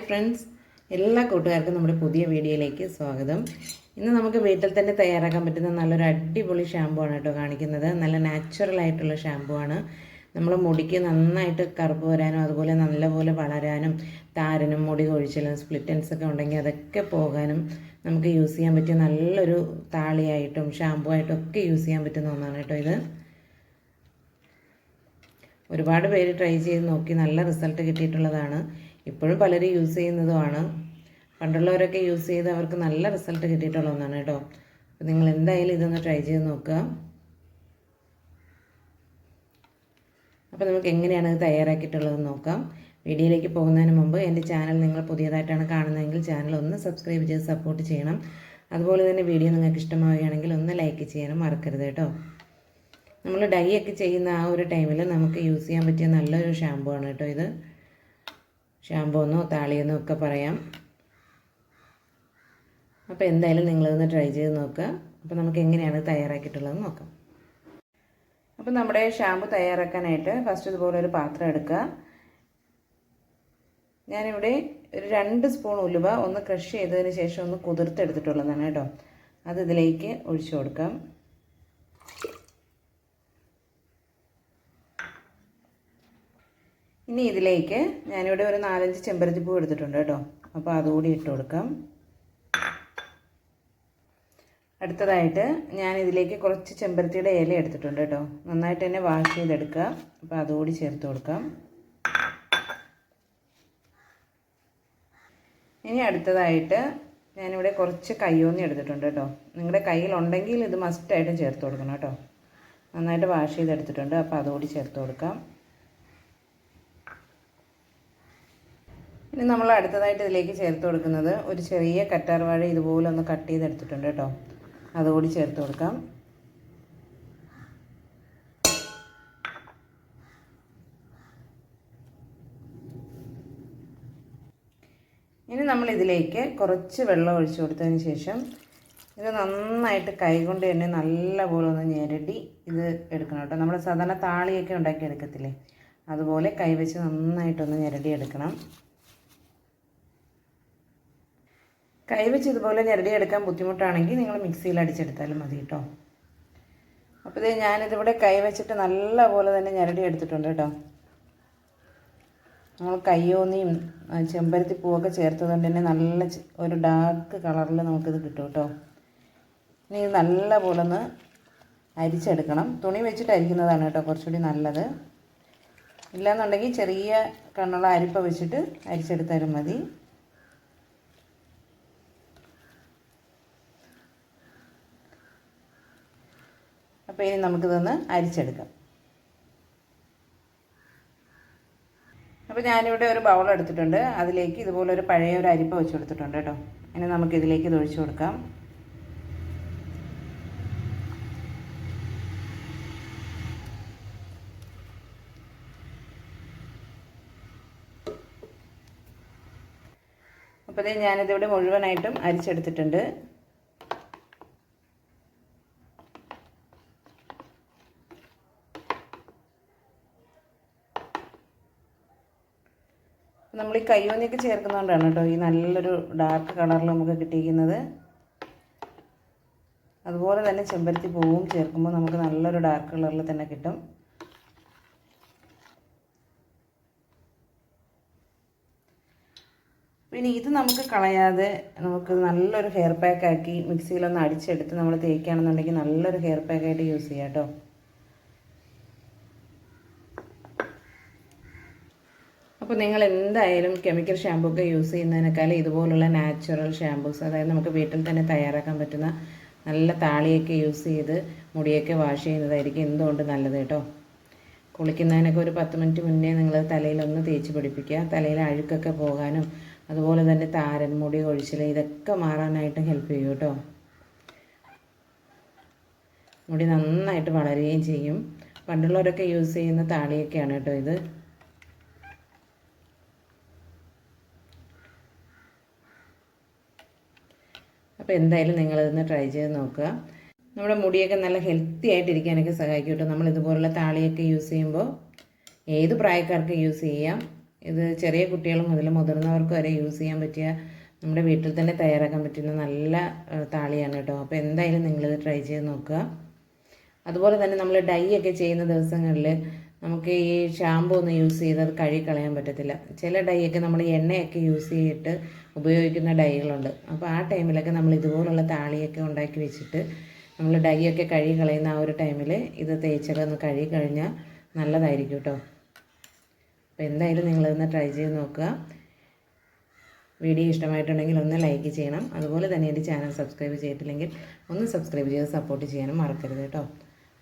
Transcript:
Hi friends. എല്ലാ കൂട്ടുകാർക്കും നമ്മുടെ പുതിയ വീഡിയോയിലേക്ക് സ്വാഗതം. ഇന്ന് നമുക്ക് വീട്ടിൽ തന്നെ തയ്യാറാക്കാൻ പറ്റുന്ന നല്ലൊരു അടിപൊളി ഷാമ്പു ആണ് കേട്ടോ കാണിക്കുന്നത്. നല്ല നാച്ചുറൽ ആയിട്ടുള്ള ഷാമ്പു ആണ്. നമ്മൾ മുടിക്ക് നന്നായിട്ട് കറുപ്പ് വരാനും അതുപോലെ നല്ലപോലെ വളരാനും താരനും മുടി കൊഴിച്ചിലും സ്പ്ലിറ്റൻസ് ഒക്കെ ഉണ്ടെങ്കിൽ അതൊക്കെ പോകാനും നമുക്ക് യൂസ് ചെയ്യാൻ പറ്റിയ നല്ലൊരു താളിയായിട്ടും ഷാമ്പു ആയിട്ടും ഒക്കെ യൂസ് ചെയ്യാൻ പറ്റുന്ന ഒന്നാണ് കേട്ടോ ഇത്. ഒരുപാട് പേര് ട്രൈ ചെയ്ത് നോക്കി നല്ല റിസൾട്ട് കിട്ടിയിട്ടുള്ളതാണ്. ഇപ്പോഴും പലരും യൂസ് ചെയ്യുന്നതുമാണ്. പണ്ടുള്ളവരൊക്കെ യൂസ് ചെയ്ത് അവർക്ക് നല്ല റിസൾട്ട് കിട്ടിയിട്ടുള്ള ഒന്നാണ് കേട്ടോ. അപ്പോൾ നിങ്ങൾ എന്തായാലും ഇതൊന്ന് ട്രൈ ചെയ്ത് നോക്കുക. അപ്പോൾ നമുക്ക് എങ്ങനെയാണ് ഇത് തയ്യാറാക്കിയിട്ടുള്ളതെന്ന് നോക്കാം. വീഡിയോയിലേക്ക് പോകുന്നതിന് മുമ്പ് എന്റെ ചാനൽ നിങ്ങൾ പുതിയതായിട്ടാണ് കാണുന്നതെങ്കിൽ ചാനൽ ഒന്ന് സബ്സ്ക്രൈബ് ചെയ്ത് സപ്പോർട്ട് ചെയ്യണം. അതുപോലെ തന്നെ വീഡിയോ നിങ്ങൾക്ക് ഇഷ്ടമാവുകയാണെങ്കിൽ ഒന്ന് ലൈക്ക് ചെയ്യാനും മറക്കരുത് കേട്ടോ. നമ്മൾ ഡൈ ഒക്കെ ചെയ്യുന്ന ആ ഒരു ടൈമിൽ നമുക്ക് യൂസ് ചെയ്യാൻ പറ്റിയ നല്ലൊരു ഷാമ്പു ആണ് കേട്ടോ ഇത്. ഷാമ്പു എന്നോ താളിയെന്നോ ഒക്കെ പറയാം. അപ്പോൾ എന്തായാലും നിങ്ങളതൊന്ന് ട്രൈ ചെയ്ത് നോക്കുക. അപ്പോൾ നമുക്ക് എങ്ങനെയാണ് തയ്യാറാക്കിയിട്ടുള്ളതെന്ന് നോക്കാം. അപ്പോൾ നമ്മുടെ ഷാമ്പു തയ്യാറാക്കാനായിട്ട് ഫസ്റ്റ് ഇതുപോലെ ഒരു പാത്രം എടുക്കുക. ഞാനിവിടെ ഒരു രണ്ട് സ്പൂൺ ഉലുവ ഒന്ന് ക്രഷ് ചെയ്തതിന് ശേഷം ഒന്ന് കുതിർത്തെടുത്തിട്ടുള്ളതാണ് കേട്ടോ. അത് ഇതിലേക്ക് ഒഴിച്ചു കൊടുക്കാം. ഇനി ഇതിലേക്ക് ഞാനിവിടെ ഒരു നാലഞ്ച് ചെമ്പരത്തി പൂ എടുത്തിട്ടുണ്ട് കേട്ടോ. അപ്പോൾ അതുകൂടി ഇട്ട് കൊടുക്കാം. അടുത്തതായിട്ട് ഞാൻ ഇതിലേക്ക് കുറച്ച് ചെമ്പരത്തിയുടെ ഇല എടുത്തിട്ടുണ്ട് കേട്ടോ. നന്നായിട്ട് തന്നെ വാഷ് ചെയ്തെടുക്കുക. അപ്പോൾ അതുകൂടി ചേർത്ത് കൊടുക്കാം. ഇനി അടുത്തതായിട്ട് ഞാനിവിടെ കുറച്ച് കയ്യോന്നി എടുത്തിട്ടുണ്ട് കേട്ടോ. നിങ്ങളുടെ കയ്യിലുണ്ടെങ്കിൽ ഇത് മസ്റ്റായിട്ടും ചേർത്ത് കൊടുക്കണം കേട്ടോ. നന്നായിട്ട് വാഷ് ചെയ്തെടുത്തിട്ടുണ്ട്. അപ്പോൾ അതുകൂടി ചേർത്ത് കൊടുക്കാം. ഇനി നമ്മൾ അടുത്തതായിട്ട് ഇതിലേക്ക് ചേർത്ത് കൊടുക്കുന്നത് ഒരു ചെറിയ കറ്റാർവാഴ ഇതുപോലെ ഒന്ന് കട്ട് ചെയ്തെടുത്തിട്ടുണ്ട് കേട്ടോ. അതുകൂടി ചേർത്ത് കൊടുക്കാം. ഇനി നമ്മൾ ഇതിലേക്ക് കുറച്ച് വെള്ളം ഒഴിച്ചു കൊടുത്തതിന് ശേഷം ഇത് നന്നായിട്ട് കൈകൊണ്ട് തന്നെ നല്ലപോലെ ഒന്ന് ഞെരടി ഇത് എടുക്കണം കേട്ടോ. നമ്മൾ സാധാരണ താളിയൊക്കെ ഉണ്ടാക്കി എടുക്കത്തില്ലേ അതുപോലെ കൈവച്ച് നന്നായിട്ടൊന്ന് ഞെരടി എടുക്കണം കൈവച്ച് ഇതുപോലെ ഞെരടിയെടുക്കാൻ ബുദ്ധിമുട്ടാണെങ്കിൽ നിങ്ങൾ മിക്സിയിൽ അടിച്ചെടുത്താലും മതി കേട്ടോ. അപ്പോൾ ഇത് ഞാനിതിവിടെ കൈവച്ചിട്ട് നല്ല പോലെ തന്നെ ഞെരടി എടുത്തിട്ടുണ്ട് കേട്ടോ. നമ്മൾ കയ്യോന്നിയും ചെമ്പരത്തി പൂവൊക്കെ ചേർത്തതുകൊണ്ട് തന്നെ നല്ല ഒരു ഡാർക്ക് കളറിൽ നമുക്കിത് കിട്ടും കേട്ടോ. ഇനി ഇത് നല്ല പോലെ ഒന്ന് അരിച്ചെടുക്കണം. തുണി വെച്ചിട്ട് അരിക്കുന്നതാണ് കേട്ടോ കുറച്ചുകൂടി നല്ലത്. ഇല്ലയെന്നുണ്ടെങ്കിൽ ചെറിയ കണ്ണുള്ള അരിപ്പ വെച്ചിട്ട് അരിച്ചെടുത്താലും മതി. അപ്പോൾ ഇനി നമുക്കിതൊന്ന് അരിച്ചെടുക്കാം. അപ്പോൾ ഞാനിവിടെ ഒരു ബൗൾ എടുത്തിട്ടുണ്ട്. അതിലേക്ക് ഇതുപോലെ ഒരു പഴയ ഒരു അരിപ്പ വെച്ച് കൊടുത്തിട്ടുണ്ട് കേട്ടോ. ഇനി നമുക്ക് ഇതിലേക്ക് ഇത് ഒഴിച്ചു കൊടുക്കാം. അപ്പോൾ ഞാനിതിവിടെ മുഴുവനായിട്ടും അരിച്ചെടുത്തിട്ടുണ്ട്. നമ്മൾ ഈ കയ്യോന്നിയൊക്കെ ചേർക്കുന്നതുകൊണ്ടാണ് കേട്ടോ ഈ നല്ലൊരു ഡാർക്ക് കളറിൽ നമുക്ക് കിട്ടിയിരിക്കുന്നത്. അതുപോലെ തന്നെ ചെമ്പരത്തി പൂവും ചേർക്കുമ്പോൾ നമുക്ക് നല്ലൊരു ഡാർക്ക് കളറിൽ തന്നെ കിട്ടും. പിന്നെ ഇത് നമുക്ക് കളയാതെ നമുക്ക് നല്ലൊരു ഹെയർ പാക്കാക്കി മിക്സിയിലൊന്ന് അടിച്ചെടുത്ത് നമ്മൾ തേക്കുകയാണെന്നുണ്ടെങ്കിൽ നല്ലൊരു ഹെയർ പാക്കായിട്ട് യൂസ് ചെയ്യാം കേട്ടോ. അപ്പോൾ നിങ്ങൾ എന്തായാലും കെമിക്കൽ ഷാമ്പൂ ഒക്കെ യൂസ് ചെയ്യുന്നതിനേക്കാളും ഇതുപോലുള്ള നാച്ചുറൽ ഷാമ്പൂസ് അതായത് നമുക്ക് വീട്ടിൽ തന്നെ തയ്യാറാക്കാൻ പറ്റുന്ന നല്ല താളിയൊക്കെ യൂസ് ചെയ്ത് മുടിയൊക്കെ വാഷ് ചെയ്യുന്നതായിരിക്കും എന്തുകൊണ്ട് നല്ലത് കേട്ടോ? കുളിക്കുന്നതിനൊക്കെ ഒരു പത്ത് മിനിറ്റ് മുന്നേ നിങ്ങൾ തലയിലൊന്ന് തേച്ച് പിടിപ്പിക്കുക. തലയിൽ അഴുക്കൊക്കെ പോകാനും അതുപോലെ തന്നെ താരൻ മുടി കൊഴിച്ചിൽ ഇതൊക്കെ മാറാനായിട്ടും ഹെൽപ്പ് ചെയ്യും കേട്ടോ. മുടി നന്നായിട്ട് വളരുകയും ചെയ്യും. പണ്ടുള്ളവരൊക്കെ യൂസ് ചെയ്യുന്ന താളിയൊക്കെയാണ് കേട്ടോ ഇത്. അപ്പോൾ എന്തായാലും നിങ്ങളിതൊന്ന് ട്രൈ ചെയ്ത് നോക്കുക. നമ്മുടെ മുടിയൊക്കെ നല്ല ഹെൽത്തി ആയിട്ടിരിക്കാനൊക്കെ സഹായിക്കും കേട്ടോ. നമ്മൾ ഇതുപോലുള്ള താളിയൊക്കെ യൂസ് ചെയ്യുമ്പോൾ ഏത് പ്രായക്കാർക്ക് യൂസ് ചെയ്യാം. ഇത് ചെറിയ കുട്ടികൾ മുതൽ മുതിർന്നവർക്ക് വരെ യൂസ് ചെയ്യാൻ പറ്റിയ നമ്മുടെ വീട്ടിൽ തന്നെ തയ്യാറാക്കാൻ പറ്റുന്ന നല്ല താളിയാണ് കേട്ടോ. അപ്പോൾ എന്തായാലും നിങ്ങളിത് ട്രൈ ചെയ്ത് നോക്കുക. അതുപോലെ തന്നെ നമ്മൾ ഡൈ ഒക്കെ ചെയ്യുന്ന ദിവസങ്ങളിൽ നമുക്ക് ഈ ഷാമ്പു ഒന്ന് യൂസ് ചെയ്ത് അത് കഴുകിക്കളയാൻ പറ്റത്തില്ല. ചില ഡൈയൊക്കെ നമ്മൾ എണ്ണയൊക്കെ യൂസ് ചെയ്തിട്ട് ഉപയോഗിക്കുന്ന ഡൈകളുണ്ട് അപ്പോൾ ആ ടൈമിലൊക്കെ നമ്മൾ ഇതുപോലുള്ള താളിയൊക്കെ ഉണ്ടാക്കി വെച്ചിട്ട് നമ്മൾ ഡൈയൊക്കെ കഴുകി കളയുന്ന ആ ഒരു ടൈമിൽ ഇത് തേച്ചൊക്കെ ഒന്ന് കഴുകി കഴിഞ്ഞാൽ നല്ലതായിരിക്കും കേട്ടോ. അപ്പോൾ എന്തായാലും നിങ്ങളിതൊന്ന് ട്രൈ ചെയ്ത് നോക്കുക. വീഡിയോ ഇഷ്ടമായിട്ടുണ്ടെങ്കിൽ ഒന്ന് ലൈക്ക് ചെയ്യണം. അതുപോലെ തന്നെ എന്റെ ചാനൽ സബ്സ്ക്രൈബ് ചെയ്തിട്ടില്ലെങ്കിൽ ഒന്ന് സബ്സ്ക്രൈബ് ചെയ്ത് സപ്പോർട്ട് ചെയ്യാനും മറക്കരുത് കേട്ടോ.